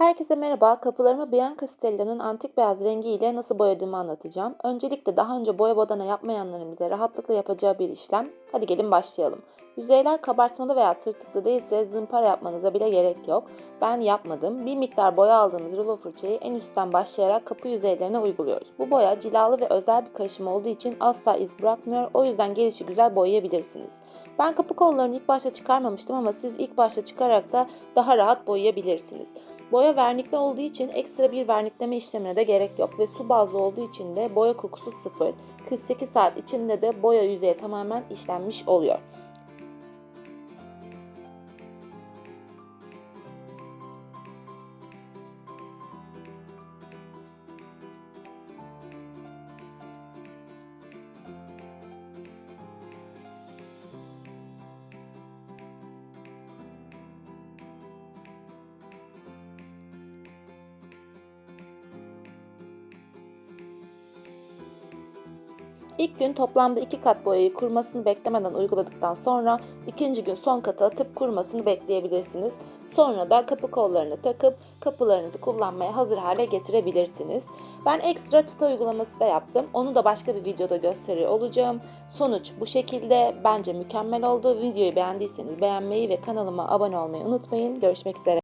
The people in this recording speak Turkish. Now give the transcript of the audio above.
Herkese merhaba. Kapılarımı Bianca Stella'nın antik beyaz rengi ile nasıl boyadığımı anlatacağım. Öncelikle daha önce boya badana yapmayanların bile rahatlıkla yapacağı bir işlem. Hadi gelin başlayalım. Yüzeyler kabartmalı veya tırtıklı değilse zımpara yapmanıza bile gerek yok. Ben yapmadım. Bir miktar boya aldığımız rulo fırçayı en üstten başlayarak kapı yüzeylerine uyguluyoruz. Bu boya cilalı ve özel bir karışım olduğu için asla iz bırakmıyor. O yüzden gelişi güzel boyayabilirsiniz. Ben kapı kollarını ilk başta çıkarmamıştım ama siz ilk başta çıkarak da daha rahat boyayabilirsiniz. Boya vernikli olduğu için ekstra bir vernikleme işlemine de gerek yok ve su bazlı olduğu için de boya kokusu sıfır. 48 saat içinde de boya yüzeyi tamamen işlenmiş oluyor. İlk gün toplamda iki kat boyayı kurumasını beklemeden uyguladıktan sonra ikinci gün son katı atıp kurumasını bekleyebilirsiniz. Sonra da kapı kollarını takıp kapılarınızı kullanmaya hazır hale getirebilirsiniz. Ben ekstra tuta uygulaması da yaptım. Onu da başka bir videoda gösteriyor olacağım. Sonuç bu şekilde. Bence mükemmel oldu. Videoyu beğendiyseniz beğenmeyi ve kanalıma abone olmayı unutmayın. Görüşmek üzere.